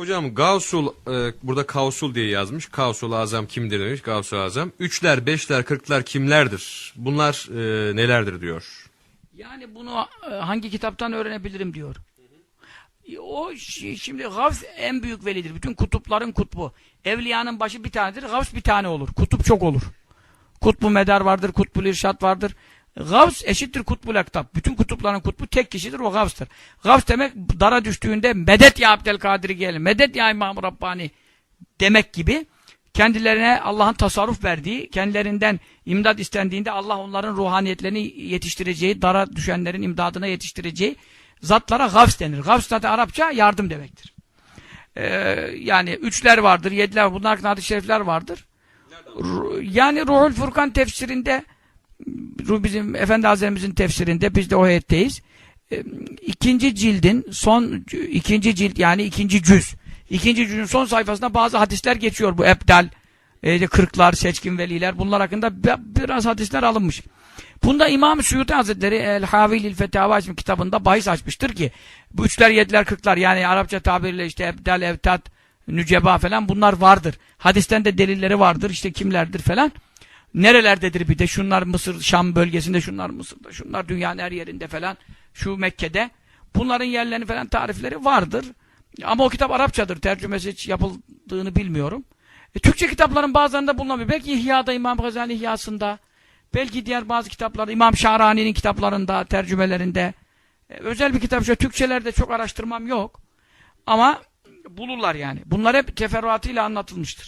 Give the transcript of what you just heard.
Hocam Gavsul e, burada Kavsul diye yazmış. Kavsul Azam kimdir demiş. Gavsul Azam. Üçler, beşler, kırklar kimlerdir? Bunlar e, nelerdir diyor. Yani bunu e, hangi kitaptan öğrenebilirim diyor. O şi- şimdi Gavs en büyük velidir. Bütün kutupların kutbu. Evliyanın başı bir tanedir. Gavs bir tane olur. Kutup çok olur. Kutbu medar vardır, kutbul irşat vardır. Gavs eşittir kutbul ektap. Bütün kutupların kutbu tek kişidir, o Gavs'tır. Gavs demek dara düştüğünde medet ya Abdelkadir gelin, medet ya İmam Rabbani demek gibi kendilerine Allah'ın tasarruf verdiği, kendilerinden imdad istendiğinde Allah onların ruhaniyetlerini yetiştireceği, dara düşenlerin imdadına yetiştireceği zatlara gavs denir. Gavs zaten Arapça yardım demektir. Ee, yani üçler vardır, yediler. Bunlar hakkında hadis-i şerifler vardır. Yani Ruhul Furkan tefsirinde bizim Efendi Hazretlerimizin tefsirinde biz de o heyetteyiz. Ee, ikinci cildin son ikinci cilt yani ikinci cüz. İkinci cüzün son sayfasında bazı hadisler geçiyor bu ebdal, e, kırklar, seçkin veliler bunlar hakkında bi- biraz hadisler alınmış. Bunda İmam-ı Suyuti Hazretleri El Havilil Fetava isimli kitabında bahis açmıştır ki bu üçler, yediler, kırklar yani Arapça tabiriyle işte ebdal, evtat, nüceba falan bunlar vardır. Hadisten de delilleri vardır işte kimlerdir falan. Nerelerdedir bir de şunlar Mısır, Şam bölgesinde, şunlar Mısır'da, şunlar dünyanın her yerinde falan, şu Mekke'de. Bunların yerlerini falan tarifleri vardır. Ama o kitap Arapçadır. Tercümesi hiç yapıldığını bilmiyorum. E, Türkçe kitapların bazılarında bulunabilir. Belki İhya'da, İmam Gazali İhya'sında, belki diğer bazı kitaplarda, İmam Şahrani'nin kitaplarında, tercümelerinde. E, özel bir kitap, şu Türkçelerde çok araştırmam yok. Ama bulurlar yani. Bunlar hep teferruatıyla anlatılmıştır.